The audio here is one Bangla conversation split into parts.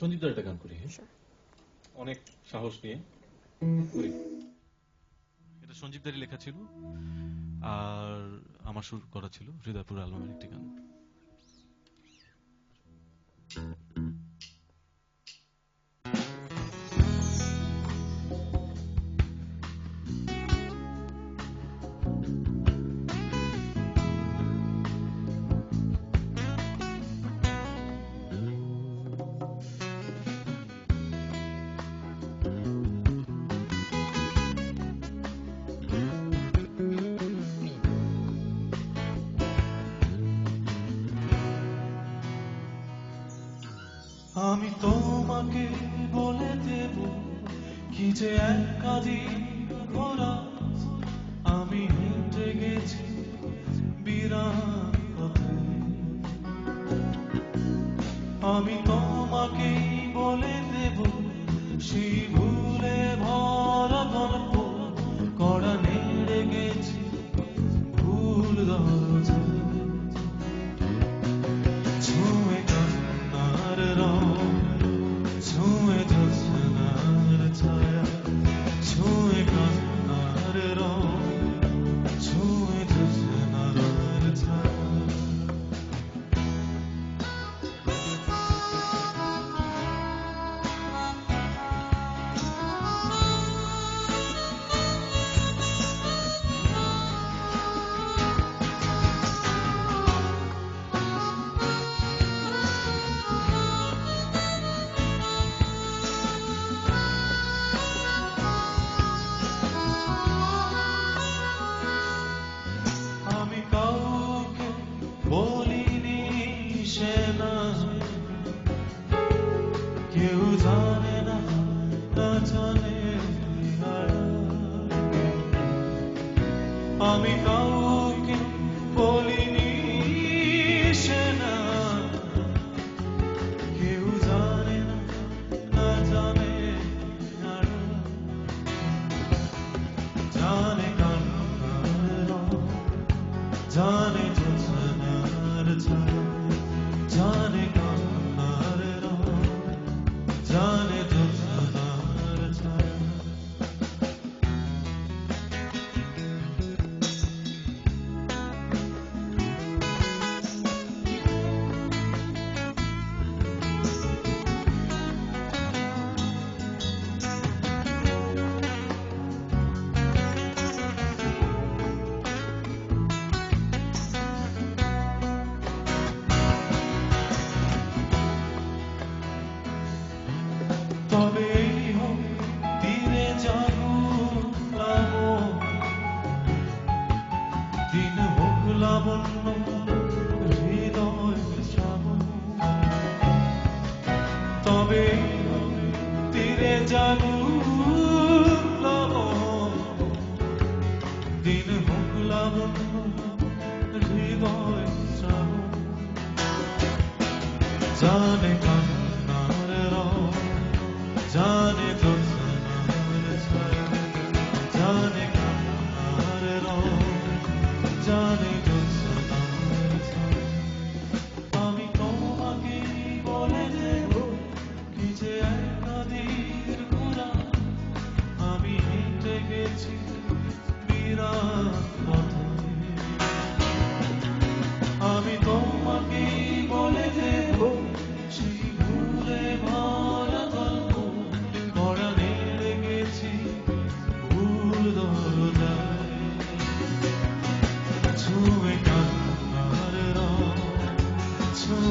সঞ্জীবদার একটা গান করি হ্যাঁ? অনেক সাহস নিয়ে করি। এটা সঞ্জীবদারই লেখা ছিল আর আমার সুর করা ছিল হৃদয়পুর আলমের একটি গান। আমি তোমাকে বলে দেব কি যে একাধি ঘোরা আমি হেঁটে গেছি বিরাট আমি তোমাকেই বলে দেব সেই ছুঁয়ে জ্যোৎস্নার না কেউ জানে না না জানে আমি কাউকে বলিনি সে কেউ জানে না না জানে জানে জানে জাগুল দিন হোক লাবণ্য হৃদয় শ্রাবণ জানে কান্নার রব জানে দর্শনার ছায়া। জানে কান্নার রব জানে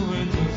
surrender.